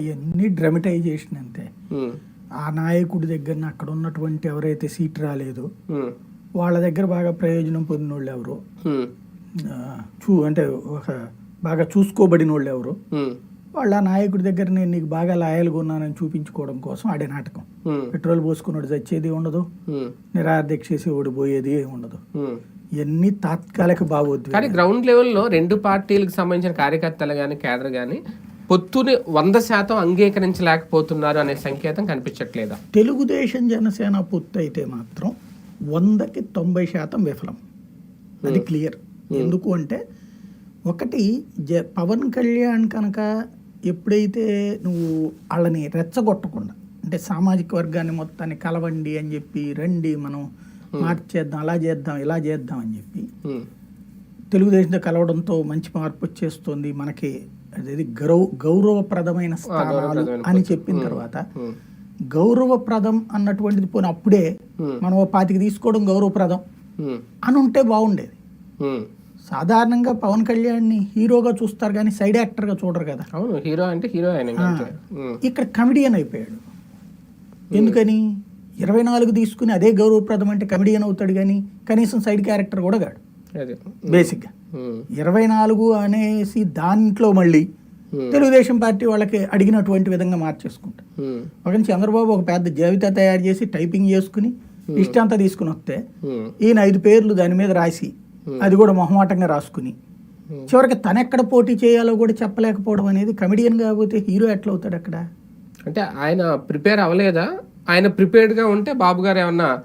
ఇవన్నీ డ్రమటైజేషన్ అంతే. ఉమ్, ఆ నాయకుడి దగ్గర అక్కడ ఉన్నటువంటి ఎవరైతే సీట్ రాలేదు ఉమ్, వాళ్ళ దగ్గర బాగా ప్రయోజనం పొందిన వాళ్ళు ఎవరు ఆ, చూ అంటే ఒక బాగా చూసుకోబడిన వాళ్ళు ఎవరు? వాళ్ళ నాయకుడి దగ్గర నేను నీకు బాగా లాయల్గా ఉన్నానని చూపించుకోవడం కోసం ఆడే నాటకం. పెట్రోల్ పోసుకున్నాడు చచ్చేది ఉండదు. నిరాదీక్ష చేసి ఓడి పోయేది ఉండదు. ఇవన్నీ తాత్కాలిక భావోద్వేగం కానీ గ్రౌండ్ లెవెల్లో రెండు పార్టీలకు సంబంధించిన కార్యకర్తలు కానీ కేడర్ కానీ పొత్తుని వంద శాతం అంగీకరించలేకపోతున్నారు అనే సంకేతం కనిపించట్లేదా? తెలుగుదేశం జనసేన పొత్తు అయితే మాత్రం వందకి తొంభై శాతం విఫలం. అది క్లియర్. ఎందుకు అంటే ఒకటి జ పవన్ కళ్యాణ్ కనుక ఎప్పుడైతే నువ్వు వాళ్ళని రెచ్చగొట్టకుండా అంటే సామాజిక వర్గాన్ని మొత్తాన్ని కలవండి అని చెప్పి రండి మనం మార్చేద్దాం అలా చేద్దాం ఇలా చేద్దాం అని చెప్పి తెలుగుదేశంతో కలవడంతో మంచి మార్పు వచ్చేస్తుంది మనకి అదేది గౌరవ గౌరవప్రదమైన స్థానాలు అని చెప్పిన తర్వాత గౌరవప్రదం అన్నటువంటిది పోనీ అప్పుడే. మనం పాతికి తీసుకోవడం గౌరవప్రదం అని ఉంటే బాగుండేది. సాధారణంగా పవన్ కళ్యాణ్ని హీరోగా చూస్తారు కానీ సైడ్ యాక్టర్గా చూడరు కదా. అవును హీరో అంటే హీరో ఇక్కడ కమెడియన్ అయిపోయాడు. ఎందుకని? ఇరవై నాలుగు తీసుకుని అదే గౌరవప్రదం అంటే కమెడియన్ అవుతాడు కానీ కనీసం సైడ్ క్యారెక్టర్ కూడా కాడు. బేసిక్గా. ఇరవై నాలుగు అనేసి దాంట్లో మళ్ళీ తెలుగుదేశం పార్టీ వాళ్ళకి అడిగినటువంటి విధంగా మార్చేసుకుంటారు. ఒక చంద్రబాబు ఒక పెద్ద జాబితా తయారు చేసి టైపింగ్ చేసుకుని ఇష్టంతా తీసుకుని వస్తే ఈయన ఐదు పేర్లు దాని మీద రాసి అది కూడా మొహమాటంగా రాసుకుని చివరికి తనెక్కడ పోటీ చేయాలో కూడా చెప్పలేకపోవడం అనేది కమెడియన్ కాకపోతే హీరో ఎట్లా అవుతాడు అక్కడ? అంటే ఆయన ప్రిపేర్ అవ్వలేదా? ఆయన ప్రిపేర్డ్గా ఉంటే బాబు గారు ఏమన్నా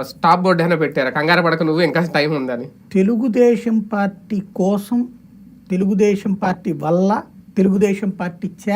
స్టాప్ బోర్డు అయినా పెట్టారా? కంగారు పడక నువ్వు ఇంకా టైం ఉందని. తెలుగుదేశం పార్టీ కోసం తెలుగుదేశం పార్టీ వల్ల తెలుగుదేశం పార్టీ చే